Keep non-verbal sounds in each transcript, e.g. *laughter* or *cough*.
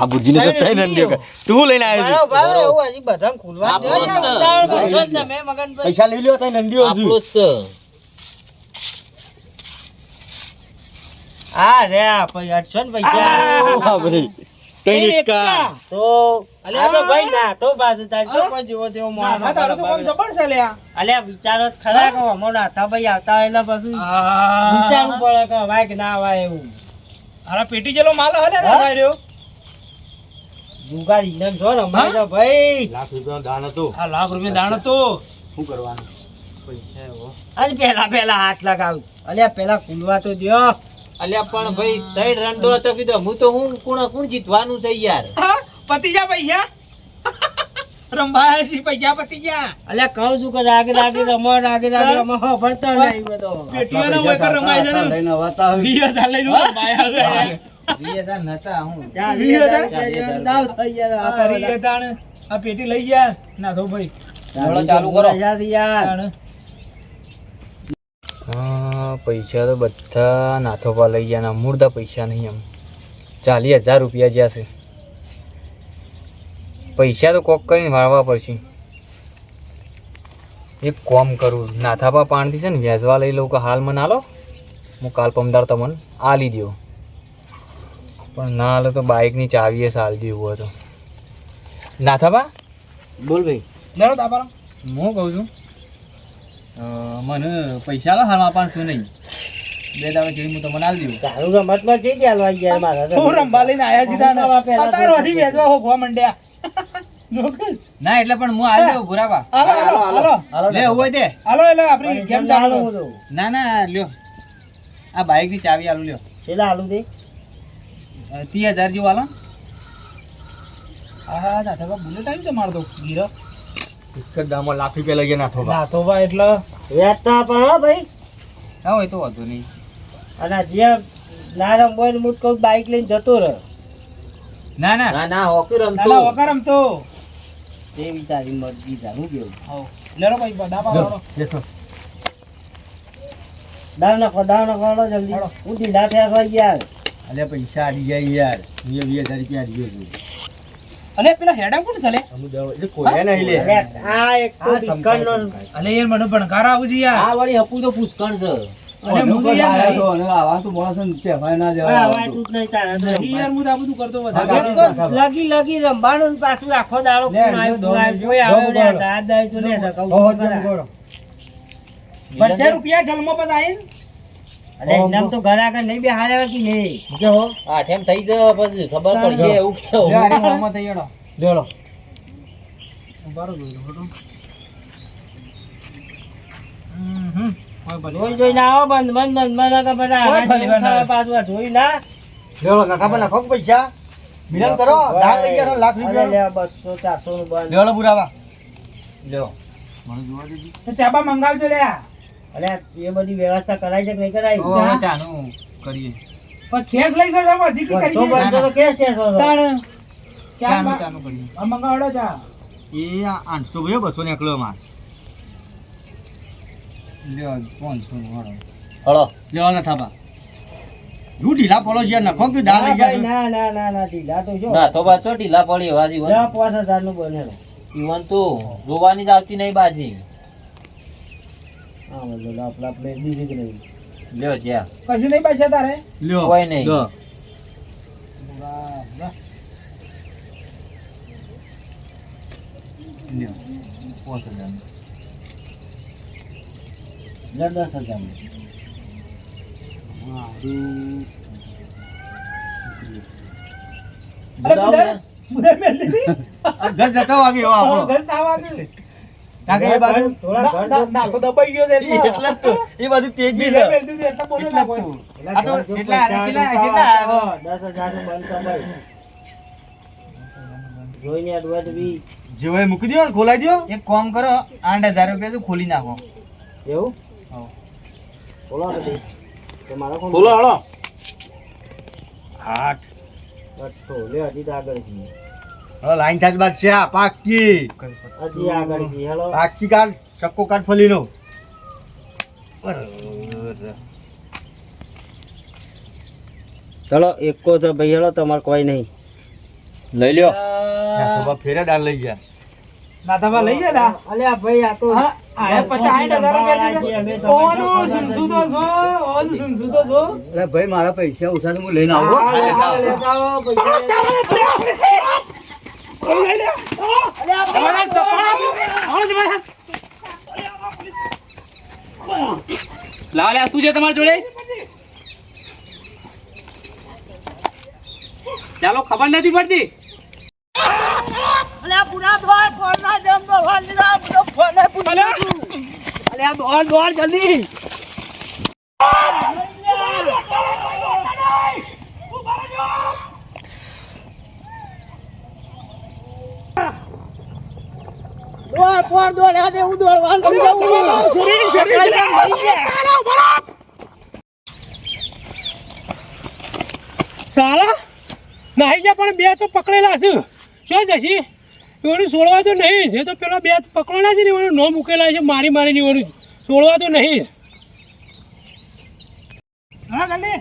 બાબુજીને તો ત્રણ રંડીઓ કે તું લઈને આવ્યો છે. બરાબર, એવું હજી બધાને ખુલવા દે. છે. તો છો. મગનભાઈ. પૈસા લઈ લ્યો ત્રણ રંડીઓ આપણું જ છે. હા રે આ પછી અડસો ને પૈસા ત્રણ એકા તો આ તો ભાઈ ના તો બાજુ તાજો કોઈ જીવો તેવો માણસ ના, તો કોમ જબર છે લ્યા. અલે વિચારો ખરા કો અમો તા ભાઈ આવતા એટલે પછી આ. વિચારવું પડે કે વાય કે ના વાય એવું. અરે પેટી જેલો માલ હલે ના હા? જુગાર ઇનામ છો ને અમારે તો ભાઈ. લાખ રૂપિયા દાન હતું. આ લાખ રૂપિયા દાન હતો. શું કરવાનું? અને પેલા પેલા હાથ લગાવું. અલ્યા પેલા ખુલવા તો દ્યો. અલ્યા પણ ભાઈ ત્રણ રંડો તો કીધો. હું તો હું કોણ કોણ જીતવાનું છે યાર? હા, પતી જા પૈસા. રંભાયા છે પૈસા પતી જા અલ્યા કહું છું કે રાગે રાગે રમો રાગે રાગે રમો. હો, ભરતો નહીં બધો. પેટીઓના રમાય છે ને. લઈને. ચાલ, વીસ આ આ પેટી લઈ ગયા? ના તો ભાઈ ચાલુ કરો. પૈસા તો બધા નાથો પા લઈ ગયા મૂળતા પૈસા નહીં એમ. ચાલીસ હજાર રૂપિયા જ્યાં છે. પૈસા તો કોક કરીને વાળવા પડશે. એક કોમ કરું નાથાપા પાણીથી છે ને વ્યાજવા લઈ લઉં કે હાલ મને આલો? હું કાલ પમદાર તમને આલી દઉં પણ ના હાલે તો બાઇકની ચાવીએ સાલ ઊભો હતો નાથાપા બોલ ભાઈ. લેરો તાપારો. હું કહું છું મને પૈસા લો હાલમાં પાંચસો નહીં. બે દાડા જેવી હું તમને આલી દઉં. તારું રમતમાં જઈ ગયા લો ગયા મારા હું રંભા લઈને આયા સીધા હજી વેચવા હોભવા મંડ્યા. ના એટલે પણ હું આલી દઉં ભુરાબા હાલો હાલો હાલો લે હોય તે હાલો એટલે આપણી ગેમ ચાલુ? ના ના લ્યો. આ બાઇકની ચાવી આલું લ્યો. કેટલા આલુ દે. ત્રીસ હજાર જેવું હાલો હા હા દાદા બા બુલેટ આવી છે મારો તો ગીરો. એક જ દામમાં લાખ રૂપિયા લઈએ નાથો ના તો ભાઈ એટલે. વેચતા પણ હા ભાઈ. હા હોય તો વાંધો નહીં. અને જે ના રમવો હોય ને હું કહું બાઈક લઈને જતો રહે ના ના. ના ના હોકી રમતો. ના વખારમ તો તે વિચારી મરજી જાણું કેવું? હા લેરો ભાઈ ડાબા વાળો. દાવ નાખો દાવ નાખો જલ્દી. હું ઢીલા થયા યાર અલ્યા પૈસા આડી જાય યાર. વીસ વીસ હજાર રૂપિયા આડી ગયો છું. અલે પેલા હેડા કોણ ચાલે? એટલે કોઈ નહીં લે. આ એક તો આ નો અલે યાર મને ભણકાર આવું છે યાર. આ વાળી હપુ તો પુષ્કળ છે. અરે હું તો યાર નહીં. આ હવા તૂટ નહીં તારા તો. ઈ યાર હું તો આ બધું કરતો વધારે. લગી લગી ને પાછું આખો દાડો કોણ આવ્યો કોઈ આવ્યો નહીં. આ દાય તો ને કહું તો ખરા. પચાસ રૂપિયા જન્મ પર આવીને? અરે ઇનામ તો ઘર આગળ નહીં બેહાડ્યા કે નહીં. આઠેમ થઈ જ પછી ખબર પડી જાય એવું. જોઈ જોઈ ના આવો બંધ બંધ બંધ કે આના ભલે જેવું બનાવે. ખાવા પાછું આ જોઈ ના. નાખા નાખો ખોક પૈસા? મિલન કરો દાન લઈ ગયા લાખ અરે રૂપિયા. બસો ચારસો નું બંધ. લેવડો બુરાવા લ્યો. તો ચાબા મંગાવજો લે અરે એ બધી વ્યવસ્થા કરાય છે કે નહીં કરાય? ઓ, હવે ચાનું કરીએ. પણ કેસ લઈ ગયો છે, હજી કરી તો? બંધ તો કેસ કેસ સો. તાણ. ચાનું ચાનું કરીએ. આ મંગાવડો ચા એ આ આઠસો ગયો બસો ને એકલો માર લ્યો પાંચસો નું વાળો. હળો. લેવા ના થાપા હું ઢીલા પોલો છે નખો કે ના લઈ ગયા ના ના ના ના ઢીલા તો જો ના તો બા ચો ઢીલા પડી વાજી પાંચ હજારનું બનેલું ઈવન તો જોવાની જ આવતી નહીં બાજી. હા બોલો લાપ લાપ બીજી કે નહીં લ્યો જ્યાં. કશું નહીં પૈસા તારે? લ્યો. કોઈ નહીં. લ્યો. વાહ, વાહ. લ્યો. પાંચ હજાર. દસ હજાર. દસ *laughs* જતા વાગે આપણો. ઘર ના વાગ્યું. કારણ એ બાજુ થોડા ના- ઘર ના- ના તો દબાઈ ગયો છે એટલે. તો એ બાજુ તેજી છે એટલે બોલો એટલા ના જ કોઈ. તો. આ તો કેટલા- કેટલા- કેટલા ખાવા તો દસ હજારનું બંધ કમાય. જોઈને અડવા તો બી જેવાય મૂકી દો ખોલાઈ દો એક કામ કરો આઠ હજાર રૂપિયા તો ખોલી નાખો એવું હા. ભાઈ. તો મારો ખોલો હળો આઠ અઠ્ઠો. લે હજી આગળ લાઈન થાય બાદ છે આ પાકી હજી આગળ છીએ હેલો. પાકી કાર્ડ ચક્કો કાર્ડ ફોલી નો ચલો એકો છે ભાઈ હેલો તમારે કોઈ નહીં. લઈ લ્યો. નાથાબા ફેરા દાળ લઈ ગયા. નાથાબા લઈ ગયા? અલ્યા ભાઈ આ તો હા, પચાસ હજાર રૂપિયા દીધા. ઓનું સુનસું તો છો, ઓનું સુનસું તો છો. અરે ભાઈ મારા પૈસા ઓછા હું લઈને આવું આવો, પૈસા. લાવ લે શું છે તમારી જોડે? ચાલો ખબર નથી પડતી. અલ્યા દોડ દોડ જલ્દી. દોડ દોડ દોડ આ દે હું દોડવાનું કરી દઉં સાલા નાહી જા પણ બે તો પકડેલા છે. શું જશી? એવાનું છોડવા તો નહીં. છે તો પેલા બે પકડેલા છે ને એવાનું નો મૂકેલા છે મારી મારી ને એવાનું છોડવા તો નહીં. હા જલ્દી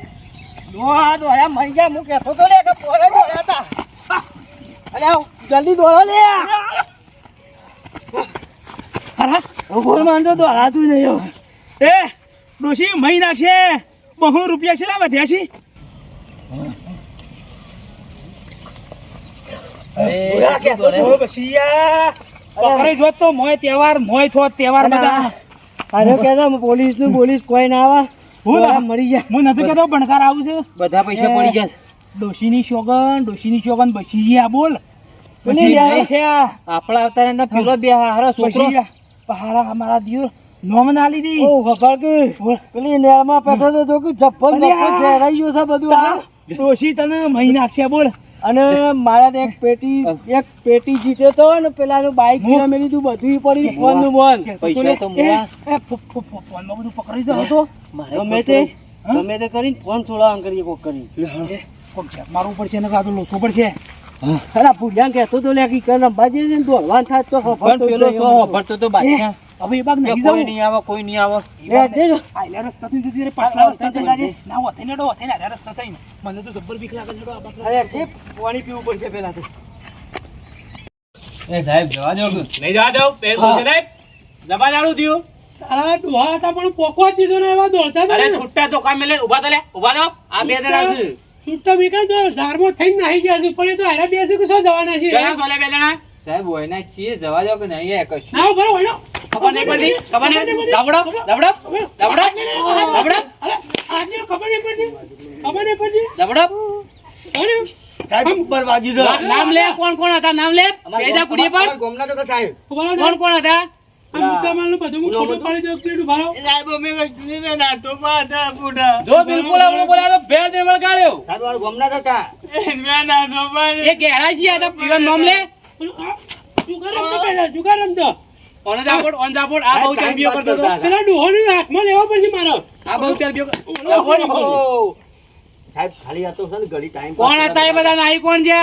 દોડ દોડ્યા મરી ગયા. મૂકે તો લે કે પોરે દોડ્યા હતા અરે જલ્દી દોડો લે અરે ભૂલ માનતો દોડાતું નહીં હવે એ ડોશી મહી નાખશે. બહુ રૂપિયા છે ના વધ્યા છે. તો. તો પોલીસનું પોલીસ કોઈ ના આવે. હું મરી ગયા. હું નથી કહેતો ભણકાર આવું છું. બધા પૈસા પડી જશે ડોશીની સોગન ડોશીની શોગન બચી ગયા બોલ. આપણા અવતાર પેલો બે હારો ગયા પહાડા અમારા દિયો નોમ ના લીધી. ઓ ખબર પેલી નેળમાં પેઠો તો જો કે જપ્પલ. ચપ્પલ ચહેરાઈ ગયું છે બધું ડોશી તને મહી નાખશે બોલ. અને મારા એક પેટી એક પેટી જીત્યો તો ને પેલાનું બાઈક હું- મેં લીધું બધું પડી ફોનનું બોલ. પૈસા તો એ, એ, ફો- ફો- ફો- ફોનમાં બધું પકડી જાવ તો. ગમે તે ગમે તે કરીને ફોન થોડા કરીએ કોક કરી એ, કોક છે મારવું પડશે ને કાં તો લોસો પડશે. અરે ભૂલ્યા કહેતો તો લે કે કર છે ને દોડવાનું થાય તો તો પેલો એમ. હોભળતો તો બાદશાહ હવે એ બાગ કે નહીં કોઈ જવું નહીં આવે કોઈ નહીં આવે. એ દેજો. આયલા રસ્તા થી જતી રે પાછલા રસ્તા થી લાગે. ના ઓથે ને ડો હોતે ને રસ્તા થઈ મને તો જબ્બર બીક લાગે છે ડો. અરે ઠીક. પાણી પીવું પડશે પેલા તો. એ સાહેબ જવા દો નહીં જવા દો પેલ પૂછે સાહેબ. જવા જાણું થયું. સાલા ડોહા હતા પણ પોકવા દીધો ને એવા દોડતા અરે છૂટતા તો કામ લે ઊભા તો લે. ઊભા તો. આ બે જણા છે છૂટા બીકા તો થઈને નાહી ગયા છે પણ એ તો હારા બે કે શું જવાના છે જણા સોલે બે જણા? સાહેબ હોય ના છીએ જવા દો કે નહીં એ કશું. ના બરો હોય ખબર નહીં પડતી ખબર નહીં દબડો દબડો દબડો દબડો. આજે ખબર નહીં પડતી. ખબર નહીં પડતી. દબડો. અરે, સાહેબ ઉપર વાગ્યું નામ લે કોણ કોણ હતા? નામ લે. પર. તો સાહેબ કોણ કોણ હતા? જો બિલકુલ આપણો બોલ્યા તો ભેળ દે વળગાડ્યો. સાહેબ અમારા ગામના તો કા એ ગેડા છે આ તો પીવાનું નામ લે. જુગાર રમતો પહેલા જુગાર રમતો. ઓન જાપોડ ઓન જાપોડ આ બહુ ચાંપિયો કરતો હતો. પેલા ડોહોને હાથમાં લેવા પડશે મારો. આ બહુ ચાંપિયો સાહેબ ખાલી આ તો છે ને ઘડી ટાઈમ કોણ હતા એ બધા નાઈ કોણ છે?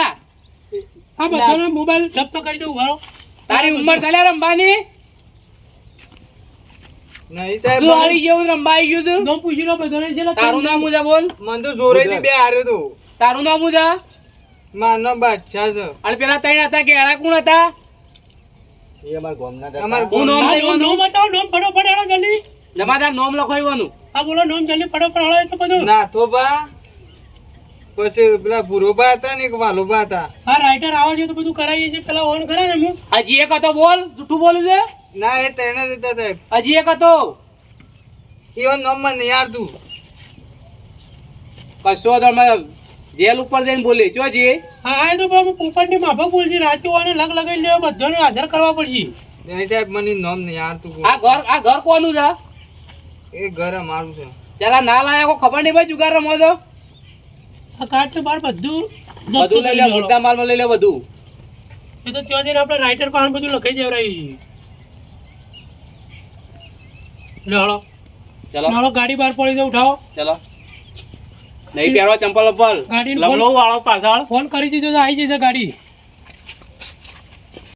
આ બધાનો મોબાઈલ જપ્ત કરી દઉં ઊભા તારી ઉંમર ચાલે રંબાની નહીં સાહેબ શું હારી જેવું રંબા ગયું તું? નામ પૂછી લો બધાને છે તારું નામ હું બોલ. મને તો જોરેથી બે હાર્યો તો. તારું નામ હું છે નામ બાદશાહ છે. અને પેલા ત્રણ હતા કોણ હતા? એ અમારા ગામના તો અમાર કા. હું નામ બતાવો નામ ફટો ફટ જલ્દી. જમાદાર નામ લખવાનું. આ બોલો નામ જલ્દી હેડો એ તો પછી પેલા ભૂરોબા હતા ને એક વાલોબા હતા. આ રાઇટર આવે છે તો બધું કરાવીએ છીએ. પેલા ઓન કરા ને હું. હજી એક હતો બોલ જૂઠું બોલું છે? ના એ ત્રણે જ હતા સાહેબ હજી એક હતો. એવો નામ મને નહીં આવડતું. કશો તો અમે જેલ ઉપર જઈને બોલી જો જી. હા એ તો બાબુ પોપટની માફક બોલજી રાતે ઓને લગ લગાઈ લેવા બધાને હાજર કરવા પડશે. નહીં સાહેબ મને નામ નહીં આવડતું કોઈ. આ ઘર આ ઘર કોનું છે? એ ઘર અમારું છે. ચાલા ના લાયા કોઈ ખબર નહીં ભાઈ જુગાર રમો છો? આ કાર્ડ તો બાર બધું બધું લઈ લે મોટા માલમાં લઈ લે બધું. એ તો ત્યાં જઈને આપણે રાઇટર પાસે બધું લખાઈ દેવરાઈ લે ચલો. નાળો ગાડી બહાર પડી જાય ઉઠાવો. ચલો. નહીં પહેરવા ચંપલ વંપલ. ગાડી લમલો વાળો પાછળ. ફોન કરી દીધો તો આવી જશે ગાડી.